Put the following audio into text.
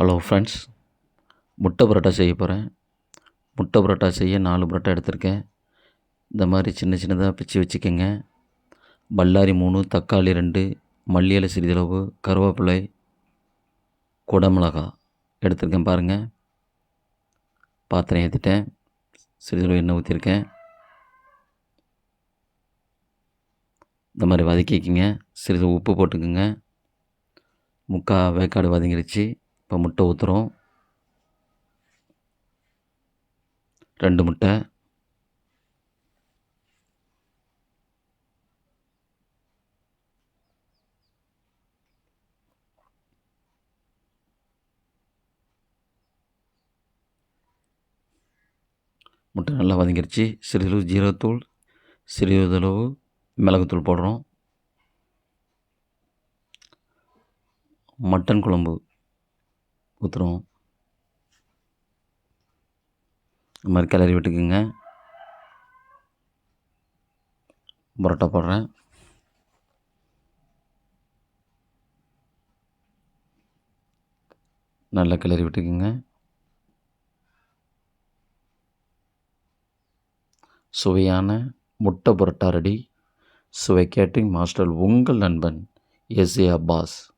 Hello friends முட்டை பரோட்டா செய்ய போகிறேன் முட்டை பரோட்டா செய்ய நாலு பரோட்டா எடுத்திருக்கேன். இந்த மாதிரி சின்ன சின்னதாக பிச்சு வச்சுக்கோங்க. பல்லாரி மூணு தக்காளி ரெண்டு மல்லியலை சிறிதளவு கருவேப்பிலை குடமிளகா எடுத்திருக்கேன் பாருங்கள் பாத்திரம் ஏற்றிட்டேன் சிறிதளவு எண்ணெய் ஊற்றிருக்கேன் இந்த மாதிரி வதக்கிக்கிங்க. சிறிது உப்பு போட்டுக்குங்க. முக்கால் வேக்காடு வதங்கிருச்சு. இப்போ முட்டை ஊற்றுறோம் ரெண்டு முட்டை. முட்டை நல்லா வதங்கிருச்சு. சிறிது ஜீரகத்தூள் சிறிதளவு மிளகுத்தூள் போடுறோம். மட்டன் குழம்பு. ஊற்றுறோம் இந்த மாதிரி கிளறி விட்டுக்குங்க. பரோட்டா போடுறேன். நல்லா கிளறி விட்டுக்குங்க. சுவையான முட்டை புரோட்டா ரெடி. சுவை கேட்டிங் மாஸ்டர் உங்கள் நண்பன் எஸ் ஏ அப்பாஸ்